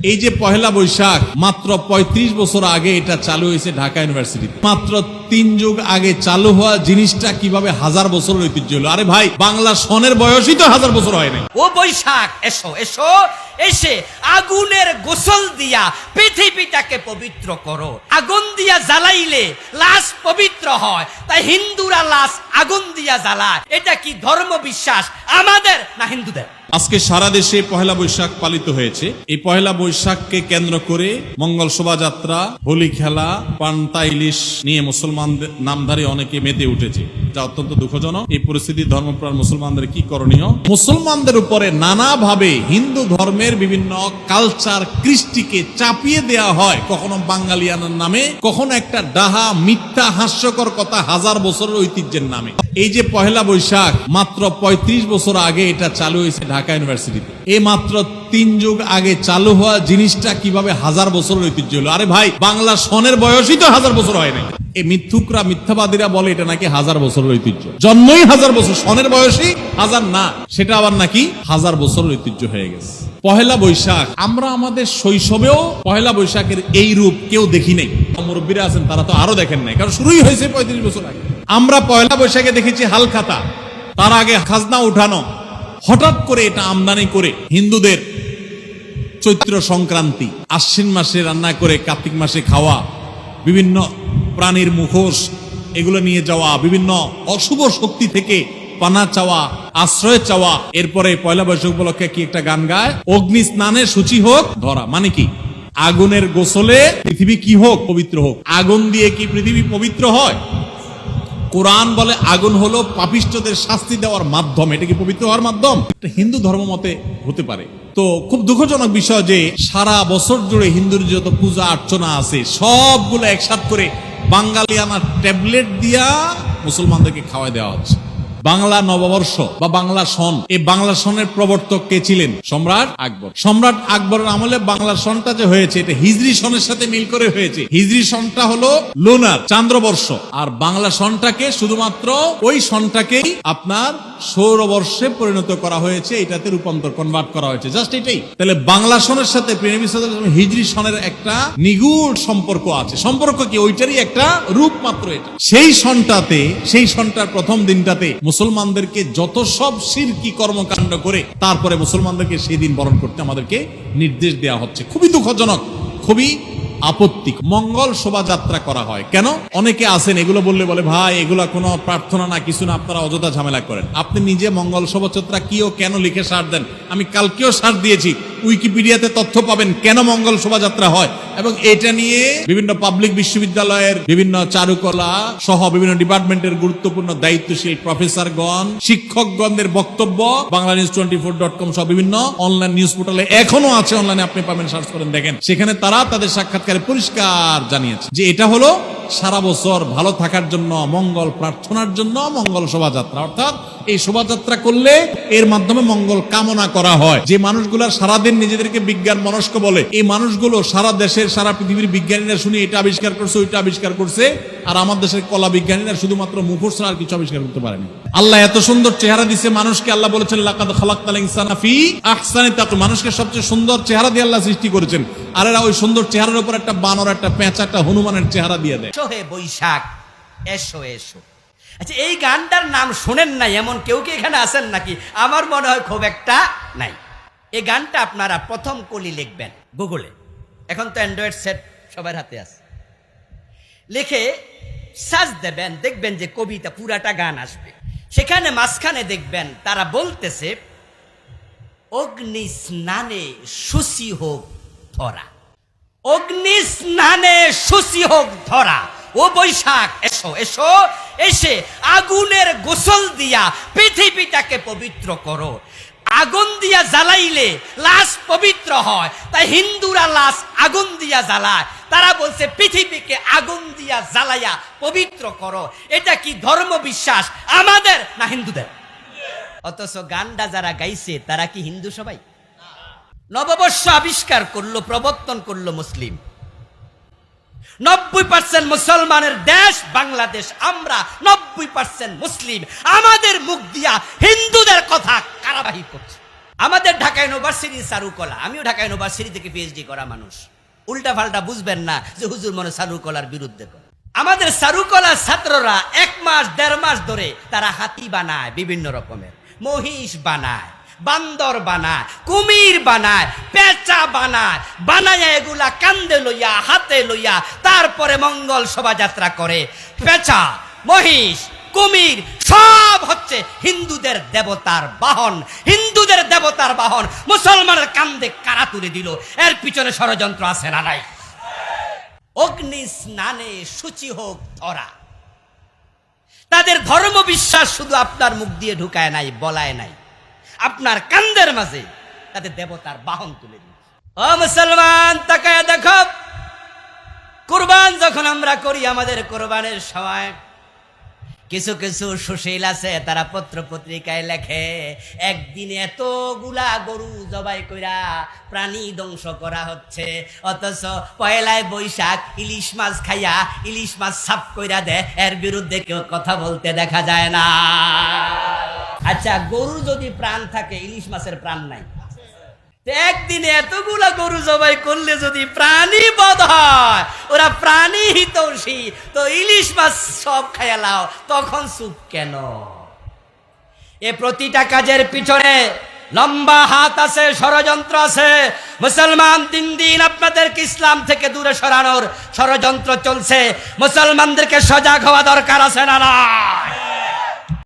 এই যে পহেলা বৈশাখ মাত্র ৩৫ বছর আগে এটা চালু হয়েছে ঢাকা ইউনিভার্সিটি মাত্র তিন যুগ আগে চালু হওয়া জিনিসটা কীভাবে হাজার বছরের ঐতিহ্য হলো? আরে ভাই বাংলা সনের বয়সই তো হাজার বছর হয় নাই। ও বৈশাখ এসো এসো এসে আগুনের গোসল দিয়া পৃথিবীটাকে পবিত্র করো। আগুন দিয়া জ্বালাইলে লাশ পবিত্র হয় তাই হিন্দুরা লাশ আগুন দিয়া জ্বালায়। এটা কি ধর্ম বিশ্বাস আমাদের না হিন্দুদের? আজকে সারা দেশে পহেলা বৈশাখ পালিত হয়েছে। এই পহেলা বৈশাখকে কেন্দ্র করে মঙ্গল শোভাযাত্রা হোলি খেলা পান্তা ইলিশ নিয়ে মুসলমানদের নামধারী অনেকে মেতে উঠেছে। যা অত্যন্ত দুঃখজনক। এই পরিস্থিতি ধর্মপ্রাণ মুসলমানদের কি করণীয়? মুসলমানদের উপরে নানাভাবে হিন্দু ধর্মের বিভিন্ন কালচার কৃষ্টিকে চাপিয়ে দেওয়া হয়। কখনো বাঙালিয়ানার নামে, কখনো একটা ডাহা, মিথ্যা, হাস্যকর কথা হাজার বছরের ঐতিহ্যের নামে। এই যে পহেলা বৈশাখ, মাত্র ৩৫ বছর আগে এটা চালু হয়েছে ঢাকা ইউনিভার্সিটিতে। এই মাত্র তিন যুগ আগে চালু হওয়া জিনিসটা কীভাবে হাজার বছরের ঐতিহ্য হলো? আরে ভাই, বাংলা সনের বয়সই তো হাজার বছর হয় নাই। এই মিথ্যুকরা, মিথ্যাবাদীরা বলে এটা নাকি হাজার বছরের ঐতিহ্য। জন্মই হাজার বছর সনের বয়সই হাজার না। সেটা আবার নাকি হাজার বছরের ঐতিহ্য হয়ে গেছে। পহেলা বৈশাখ, আমরা আমাদের শৈশবেও পহেলা বৈশাখের এই রূপ কেউ দেখি নাই। মুরব্বীরা আছেন, তারা তো আরও দেখেন নাই, কারণ শুরুই হয়েছে পঁয়ত্রিশ বছর আগে। আমরা পয়লা বৈশাখে দেখেছি হালখাতা, তার আগে খাজনা উঠানো। হঠাৎ করে এটা আমদানি করে হিন্দুদের চৈত্র সংক্রান্তি, আশ্বিন মাসে রান্না করে কার্তিক মাসে খাওয়া, বিভিন্ন প্রাণীর মুখোশ, এগুলো নিয়ে যাওয়া, বিভিন্ন অশুভ শক্তি থেকে পানা চাওয়া, আশ্রয় চাওয়া, এরপরে পয়লা বৈশাখ উপলক্ষে কি একটা গান গায়? অগ্নি স্নানে সূচি হোক, ধরা মানে কি? আগুনের গোসলে পৃথিবী কি হোক, পবিত্র হোক। আগুন দিয়ে কি পৃথিবী পবিত্র হয়? কোরআন বলে আগুন হলো পাপিষ্টদের শাস্তি দেওয়ার মাধ্যম। এটা কি পবিত্র হওয়ার মাধ্যম? এটা হিন্দু ধর্ম মতে হতে পারে। তো খুব দুঃখজনক বিষয় যে সারা বছর জুড়ে হিন্দুর যত পূজা, অর্চনা আছে, সবগুলো একসাথ করে বাঙালিয়ানা ট্যাবলেট দিয়া মুসলমানদেরকে খাওয়াই দেওয়া হচ্ছে। বাংলা নববর্ষ বা বাংলা সন, এই বাংলা সনের প্রবর্তক কে ছিলেন? সম্রাট আকবর। সম্রাট আকবরের আমলে বাংলা সনটা যে হয়েছে, এটা হিজরি সনের সাথে মিল করে হয়েছে। হিজরি সনটা হলো লোনার চান্দ্রবর্ষ। আর বাংলা সনটাকে শুধুমাত্র ওই সনটাকেই আপনার সৌরবর্ষে পরিণত করা হয়েছে, এটাতে রূপান্তর কনভার্ট করা হয়েছে। জাস্ট এটাই। তাহলে বাংলা সনের সাথে প্রেমী হিজরি সনের একটা নিগুড় সম্পর্ক আছে। সম্পর্ক কি? ওইটারই একটা রূপ মাত্র এটা। সেই সনটাতে, সেই সনটার প্রথম দিনটাতে মুসলমানদেরকে যত সব সিরকি কর্মকাণ্ড করে, তারপরে মুসলমানদেরকে সেই দিন বরণ করতে আমাদেরকে নির্দেশ দেওয়া হচ্ছে। খুবই দুঃখজনক, খুবই আপত্তি মঙ্গল শোভাযাত্রা করা হয়। কেন? অনেকে আছেন, এগুলো বললে বলে, ভাই, এগুলা কোনো প্রার্থনা না, কিছু না, আপনারা অযথা ঝামেলা করেন। আপনি নিজে মঙ্গল শোভাযাত্রা কি ও কেন লিখে সার দেন? আমি কালকেও সার দিয়েছি। উইকিপিডিয়াতে তথ্য পাবেন কেন মঙ্গল শোভাযাত্রা হয় এবং এটা নিয়ে বিভিন্ন পাবলিক বিশ্ববিদ্যালয়ের বিভিন্ন চারুকলা সহ বিভিন্ন ডিপার্টমেন্টের গুরুত্বপূর্ণ দায়িত্বশীল প্রফেসরগণ, শিক্ষকগণদের বক্তব্য Bangla news twenty four dot com সহ বিভিন্ন অনলাইন নিউজ পোর্টালে এখনও আছে, অনলাইনে আপনি পাবেন, সার্চ করেন, দেখেন। সেখানে তারা তাদের সাক্ষাৎকারে পরিষ্কার জানিয়েছে যে এটা হলো সারা বছর ভালো থাকার জন্য, মঙ্গল প্রার্থনার জন্য মঙ্গল শোভাযাত্রা। অর্থাৎ এই শোভাযাত্রা করলে এর মাধ্যমে মঙ্গল কামনা করা হয়। যে মানুষগুলো সারাদিন নিজেদেরকে বিজ্ঞান মনস্ক বলে, এই মানুষগুলো সারা দেশের, সারা পৃথিবীর বিজ্ঞানীরা শুনে এটা আবিষ্কার করছে, ওইটা আবিষ্কার করছে, আর আমার দেশের কলা বিজ্ঞানীরা শুধুমাত্র মুখোশ আর কিছু আবিষ্কার করতে পারেনি। আল্লাহ এত সুন্দর চেহারা দিছে, মানুষকে আল্লাহ বলেছেন, লাকাদ খালাক্তাল ইনসানা ফি আহসানি তাকওয়িম মানুষকে সবচেয়ে সুন্দর চেহারা দিয়ে আল্লাহ সৃষ্টি করেছেন। আর এরা ওই সুন্দর চেহারার উপর একটা বানর, একটা পেঁচা একটা হনুমানের চেহারা দিয়ে দেয়। এসো হে বৈশাখ, এসো এসো। আচ্ছা এই গানটার নাম শোনেন নাই, এমন কেউ কি এখানে আছেন নাকি? আমার মনে হয় খুব একটা নাই। এই গানটা আপনারা প্রথম কলি লিখবেন, গুগলে। এখন তো অ্যান্ড্রয়েড সেট সবার হাতে আছে। লিখে সার্চ দেবেন, দেখবেন যে কবিতা পুরাটা গান আসবে। সেখানে মাঝখানে দেখবেন, তারা বলতেছে, অগ্নি স্নানে সুসি হোক ধরা। অগ্নি স্নানে সুসি হোক ধরা। ও বৈশাখ, এসো এসো, এসে আগুনের গোসল দিয়া পৃথিবীটাকে পবিত্র করো। আগুন দিয়া জ্বালাইলে লাশ পবিত্র হয়। তাই হিন্দুরা লাশ আগুন দিয়া জ্বালায়। তারা বলছে, পৃথিবীকে আগুন দিয়া জ্বালাইয়া পবিত্র করো। এটা কি ধর্ম বিশ্বাস? আমাদের না হিন্দুদের? অথচ গানটা যারা গাইছে, তারা কি হিন্দু সবাই? নববর্ষ আবিষ্কার করল, প্রবর্তন করল মুসলিম। নব্বই পার্সেন্ট মুসলমানের দেশ বাংলাদেশ, আমরা নব্বই পার্সেন্ট মুসলিম। আমাদের মুখ দিয়া হিন্দুদের কথা কারাবাহি করছে। আমাদের ঢাকা ইউনিভার্সিটি চারুকলা আমিও ঢাকা ইউনিভার্সিটি থেকে পিএইচডি করা মানুষ। উল্টা পাল্টা বুঝবেন না যে হুজুর মনে চারুকলার বিরুদ্ধে করে। আমাদের চারুকলার ছাত্ররা এক মাস, দেড় মাস ধরে তারা হাতি বানায় বিভিন্ন রকমের। মহিষ বানায়, বান্দর বানায়, কুমির বানায়, পেঁচা বানায় বানায় এগুলা কান্দে লইয়া, হাতে লইয়া তারপরে মঙ্গল শোভাযাত্রা করে। পেঁচা, মহিষ, কুমির সব হচ্ছে হিন্দুদের দেবতার বাহন। হিন্দুদের দেবতার বাহন। মুসলমানের কান্দে কারা তুলে দিল? এর পিছনে ষড়যন্ত্র আছে না নাই? অগ্নি স্নানে সূচি হোক ধরা তাদের ধর্ম বিশ্বাস শুধু আপনার মুখ দিয়ে ঢুকায় নাই, বলায় নাই। আপনার কান্দের মাঝে তাদের দেবতার বাহন তুলে দিন। ও মুসলমান, তাকায় দেখো। কোরবান যখন আমরা করি আমাদের কোরবানের সময় কিছু কিছু সুশীল আছে, তারা পত্র পত্রিকায় লেখে, একদিনে এতগুলা গরু জবাই কইরা প্রাণী ধ্বংস করা হচ্ছে। অথচ পয়লায় বৈশাখ, ইলিশ মাছ খাইয়া ইলিশ মাছ সাফ কইরা দে, এর বিরুদ্ধে কেউ কথা বলতে দেখা যায় না। আচ্ছা গরু যদি প্রাণ থাকে, ইলিশ মাছের প্রাণ নাই। একদিনে এতগুলা গরু জবাই করলে যদি প্রাণী বধ হয়, ওরা প্রাণী হিতৌষী, তো ইলিশ মাছ সব খায়ালাও তখন চুপ কেন? এ প্রতিটা কাজের পিছনে লম্বা হাত আছে, ষড়যন্ত্র আছে। মুসলমান দিন দিন আপনাদেরকে ইসলাম থেকে দূরে সরানোর ষড়যন্ত্র চলছে। মুসলমানদেরকে সজাগ হওয়া দরকার আছে না নাই?